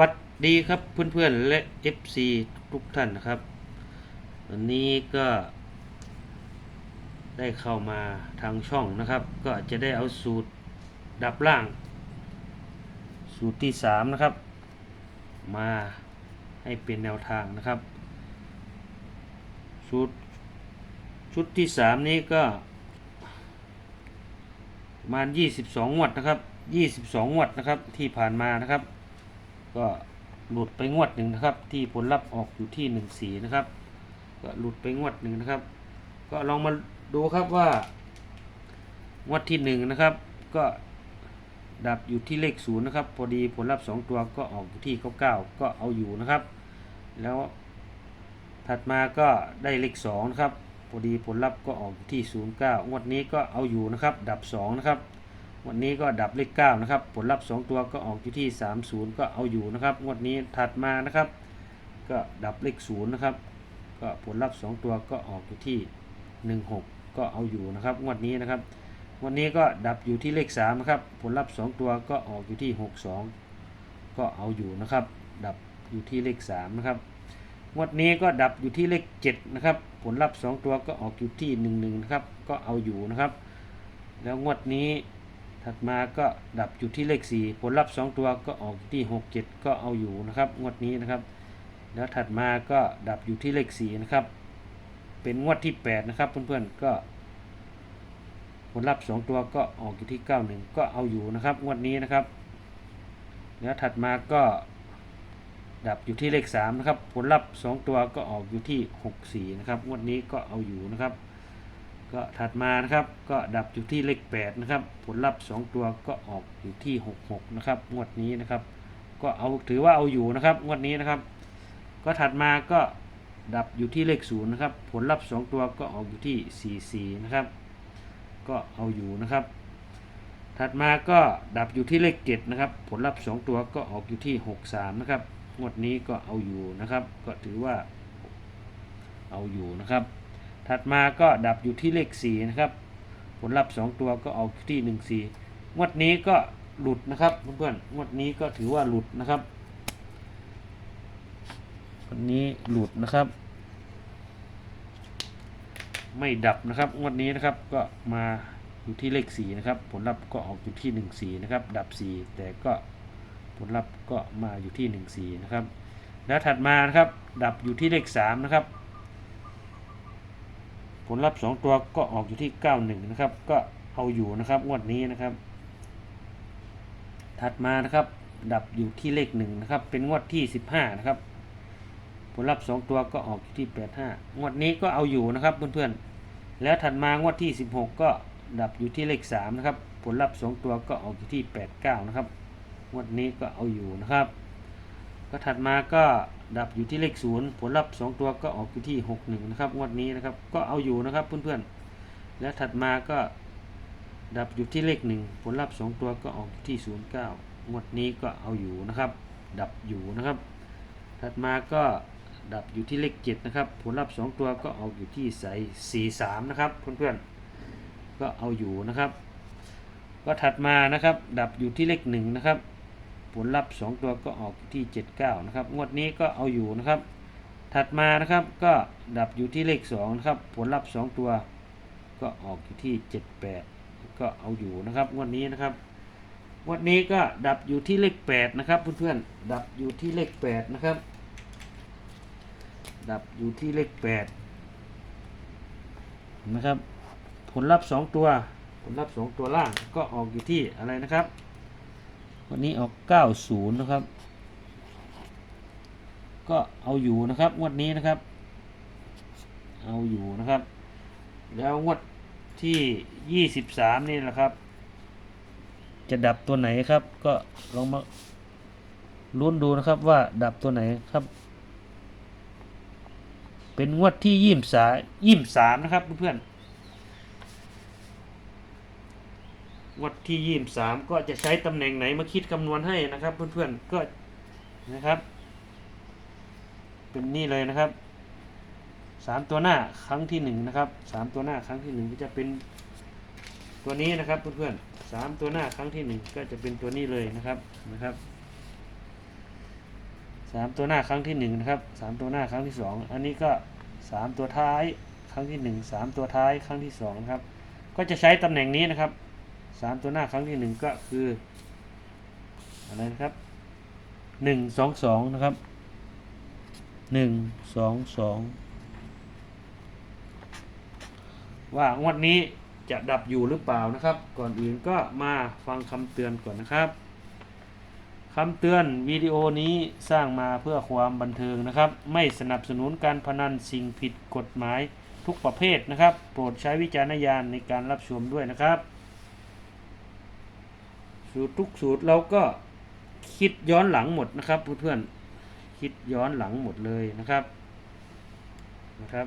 วัสดีครับเพื่อนๆและ FC ทุกท่านนะครับ วันนี้ก็ได้เข้ามาทางช่องนะครับ ก็จะได้เอาสูตรดับล่าง สูตรที่ 3 นะครับ มาให้เป็นแนวทางนะครับ สูตรชุดที่ 3 นี้ก็มา 22งวดนะครับ 22งวดนะครับที่ผ่านมานะครับ ก็หลุดไปงวดหนึ่งนะครับ ที่ผลลัพธ์ออกอยู่ที่หนึ่งสีนะครับ ก็หลุดไปงวดหนึ่งนะครับ ก็ลองมาดูครับว่างวดที่หนึ่งนะครับ ก็ดับอยู่ที่เลขศูนย์นะครับ พอดีผลลัพธ์สองตัวก็ออกอยู่ที่เก้าเก้าก็เอาอยู่นะครับ แล้วถัดมาก็ได้เลขสองนะครับพอดีผลลัพธ์ก็ออกอยู่ที่ศูนย์เก้างวดนี้ก็เอาอยู่นะครับ ดับสองนะครับ วันนี้ก็ดับเลข9นะครับ ผลลัพธ์ 2 ตัวก็ออกอยู่ที่ 30 ก็เอาอยู่นะครับ งวดนี้ถัดมานะครับ ก็ดับเลข0นะครับ ก็ผลลัพธ์ 2 ตัวก็ออกอยู่ที่ 16 ก็เอาอยู่นะครับ งวดนี้นะครับ วันนี้ก็ดับอยู่ที่เลข3นะครับ ผลลัพธ์ 2 ตัวก็ออกอยู่ที่ 62 ก็เอาอยู่นะครับ ดับอยู่ที่เลข3นะครับ งวดนี้ก็ดับอยู่ที่เลข7นะครับ ผลลัพธ์ 2 ตัวก็ออกอยู่ที่ 11 นะครับ ก็เอาอยู่นะครับ แล้วงวดนี้ ถัดมาก็ดับอยู่ที่เลข 4 ผลลัพธ์ 2 ตัวก็ออกที่ 6 7 ก็เอาอยู่นะครับ งวดนี้นะครับ แล้วถัดมาก็ดับอยู่ที่เลข 4 นะครับ เป็นงวดที่ 8 นะครับเพื่อนๆ ก็ ผลลัพธ์ 2 ตัวก็ออกอยู่ที่ 91 ก็เอาอยู่นะครับ งวดนี้นะครับ แล้วถัดมาก็ดับอยู่ที่เลข 3 นะครับ ผลลัพธ์ 2 ตัวก็ออกอยู่ที่ 64 นะครับ งวดนี้ก็เอาอยู่นะครับ ก็ถัดมานะครับก็ดับอยู่ที่เลข 8 นะครับ ผลลัพธ์ 2 ตัวก็ออกอยู่ที่ 66 นะครับ งวดนี้นะครับ ก็เอาถือว่าเอาอยู่นะครับ งวดนี้นะครับ ก็ถัดมาก็ดับอยู่ที่เลข 0 นะครับ ผลลัพธ์ 2 ตัวก็ออกอยู่ที่ 44 นะครับ ก็เอาอยู่นะครับ ถัดมาก็ดับอยู่ที่เลข 7 นะครับ ผลลัพธ์ 2 ตัวก็ออกอยู่ที่ 63 นะครับ งวดนี้ก็เอาอยู่นะครับ ก็ถือว่าเอาอยู่นะครับ ถัดมาก็ดับอยู่ที่เลข 4 นะครับ ผลลัพธ์ 2 ตัวก็ออกที่ 1 4งวดนี้ก็หลุดนะครับเพื่อนๆงวดนี้ก็ถือว่าหลุดนะครับวันนี้หลุดนะครับ ไม่ดับนะครับงวดนี้นะครับก็มาอยู่ที่เลข 4 นะครับ ผลลัพธ์ก็ออกอยู่ที่ 1 4 นะครับ ดับ 4 แต่ก็ผลลัพธ์ก็มาอยู่ที่ 1 4 นะครับ แล้วถัดมานะครับ ดับอยู่ที่เลข 3 นะครับ ลลัพธ์2ตัวก็ออกอยู่ที่ 91 นะครับ ก็เอาอยู่นะครับงวดนี้นะครับ ถัดมานะครับ ดับอยู่ที่เลข1นะครับ เป็นงวดที่ 15 นะครับ ผลลัพธ์2ตัวก็ออกอยู่ที่ 85 งวดนี้ก็เอาอยู่นะครับเพื่อนๆ แล้วถัดมางวดที่ 16 ก็ดับอยู่ที่เลข3นะครับ ผลลัพธ์2ตัวก็ออกอยู่ที่ 89 นะครับ งวดนี้ก็เอาอยู่นะครับ ก็ถัดมาก็ดับอยู่ที่เลขศูนย์ผลลัพธ์สองตัวก็ออกอยู่ที่หกหนึ่งนะครับงวดนี้นะครับก็เอาอยู่นะครับเพื่อนๆ แล้วถัดมาก็ดับอยู่ที่เลขหนึ่งผลลัพธ์สองตัวก็ออกอยู่ที่ศูนย์เก้างวดนี้ก็เอาอยู่นะครับ ดับอยู่นะครับ ถัดมาก็ดับอยู่ที่เลขเจ็ดนะครับ ผลลัพธ์สองตัวก็ออกอยู่ที่ใสสี่สามนะครับเพื่อนๆ ก็เอาอยู่นะครับ ก็ถัดมานะครับ ดับอยู่ที่เลขหนึ่งนะครับ ผลลัพธ์ 2 ตัวก็ออกที่ 79 นะครับ งวดนี้ก็เอาอยู่นะครับ ถัดมานะครับก็ดับอยู่ที่เลข2นะครับ ผลลัพธ์ 2 ตัวก็ออกอยู่ที่ 78 ก็เอาอยู่นะครับ งวดนี้นะครับงวดนี้ก็ดับอยู่ที่เลข 8 นะครับเพื่อนๆดับอยู่ที่เลข 8 นะครับ ดับอยู่ที่เลข 8 นะครับ ผลลัพธ์ 2 ตัว ผลลัพธ์ 2 ตัวล่างก็ออกอยู่ที่อะไรนะครับ วันนี้ออก90นะครับ ก็เอาอยู่นะครับงวดนี้นะครับ เอาอยู่นะครับ แล้วงวดที่23นี่แหละครับ จะดับตัวไหนครับ ก็ลองมาลุ้นดูนะครับว่าดับตัวไหนครับ เป็นงวดที่ยี่มสายี่มสามนะครับเพื่อนๆ วัดที่ยี่สามก็จะใช้ตำแหน่งไหนมาคิดคำนวณให้นะครับเพื่อนๆก็นะครับ เป็นนี่เลยนะครับสามตัวหน้าครั้งที่หนึ่งนะครับสามตัวหน้าครั้งที่หนึ่งก็จะเป็นตัวนี้นะครับเพื่อนๆสามตัวหน้าครั้งที่หนึ่งก็จะเป็นตัวนี้เลยนะครับนะครับสามตัวหน้าครั้งที่หนึ่งนะครับสามตัวหน้าครั้งที่สองอันนี้ก็สามตัวท้ายครั้งที่หนึ่งสามตัวท้ายครั้งที่สองนะครับ ก็จะใช้ตำแหน่งนี้นะครับ สามตัวหน้าครั้งที่หนึ่งก็คืออะไรนะครับหนึ่งสองสองนะครับหนึ่งสองสองว่างวดนี้จะดับอยู่หรือเปล่านะครับ ก่อนอื่นก็มาฟังคำเตือนก่อนนะครับคำเตือนวิดีโอนี้สร้างมาเพื่อความบันเทิงนะครับ ไม่สนับสนุนการพนันสิ่งผิดกฎหมายทุกประเภทนะครับ โปรดใช้วิจารณญาณในการรับชมด้วยนะครับ สูตรทุกสูตรเราก็คิดย้อนหลังหมดนะครับเพื่อนๆคิดย้อนหลังหมดเลยนะครับนะครับ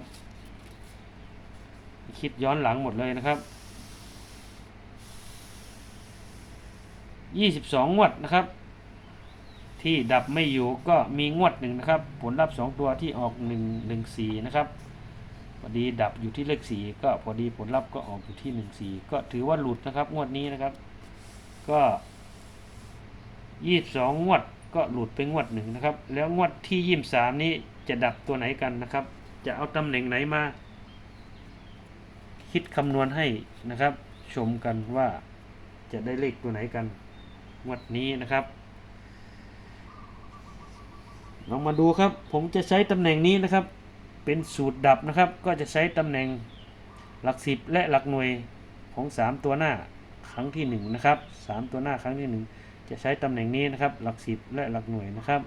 คิดย้อนหลังหมดเลยนะครับ22งวดนะครับ ที่ดับไม่อยู่ก็มีงวดหนึ่งนะครับ ผลลัพธ์สองตัวที่ออก1 1 4นะครับพอดีดับอยู่ที่เลขสี่ก็พอดีผลลัพธ์ก็ออกอยู่ที่1 4ก็ถือว่าหลุดนะครับงวดนี้นะครับ ก็22งวดก็หลุดไปงวดหนึ่งนะครับ แล้วงวดที่ยี่สามนี้จะดับตัวไหนกันนะครับ จะเอาตำแหน่งไหนมา คิดคำนวณให้นะครับ ชมกันว่าจะได้เลขตัวไหนกันงวดนี้นะครับลองมาดูครับ ผมจะใช้ตำแหน่งนี้นะครับ เป็นสูตรดับนะครับ ก็จะใช้ตำแหน่งหลักสิบและหลักหน่วยของ 3 ตัวหน้า ครั้งที่1นะครับ3 ตัวหน้าครั้งที่ 1 จะใช้ตำแหน่งนี้นะครับ หลักสิบและหลักหน่วยนะครับ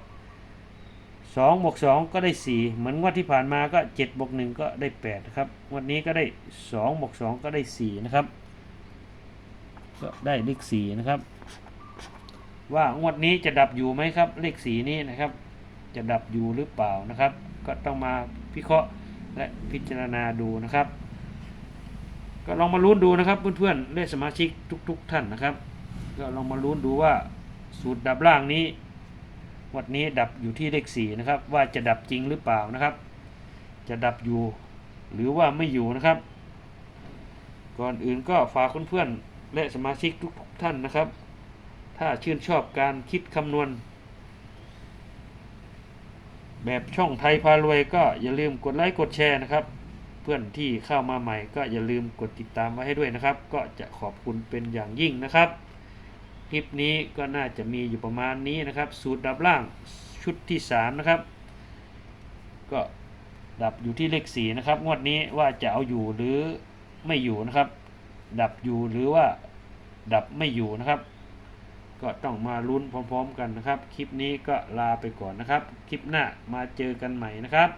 2บวก2ก็ได้ 4 เหมือนงวดที่ผ่านมาก็7บวก1ก็ได้8นะครับงวดนี้ก็ได้2บวก2ก็ได้ 4 นะครับ ก็ได้เลข4นะครับ ว่างวดนี้จะดับอยู่ไหมครับ เลขสีนี้นะครับ จะดับอยู่หรือเปล่านะครับ ก็ต้องมาพิเคราะห์และพิจารณาดูนะครับ ก็ลองมาลุ้นดูนะครับเพื่อนๆและสมาชิกทุก ๆ ท่านนะครับ ก็ลองมาลุ้นดูว่าสูตรดับล่างนี้ วันนี้ดับอยู่ที่เลขสี่นะครับ ว่าจะดับจริงหรือเปล่านะครับ จะดับอยู่หรือว่าไม่อยู่นะครับ ก่อนอื่นก็ฝากเพื่อนๆและสมาชิกทุก ๆ ท่านนะครับ ถ้าชื่นชอบการคิดคำนวณ แบบช่องไทยพารวยก็อย่าลืมกดไลค์กดแชร์นะครับ พื่อนที่เข้ามาใหม่ ก็อย่าลืมกดติดตามไว้ให้ด้วยนะครับ ก็จะขอบคุณเป็นอย่างยิ่งนะครับ คลิปนี้ก็น่าจะมีอยู่ประมาณนี้นะครับ สูตรดับล่างชุดที่3นะครับ ก็ดับอยู่ที่เลข4นะครับ งวดนี้ว่าจะเอาอยู่หรือไม่อยู่นะครับ ดับอยู่หรือว่าดับไม่อยู่นะครับ ก็ต้องมาลุ้นพร้อม ๆ กันนะครับ คลิปนี้ก็ลาไปก่อนนะครับ คลิปหน้ามาเจอกันใหม่นะครับ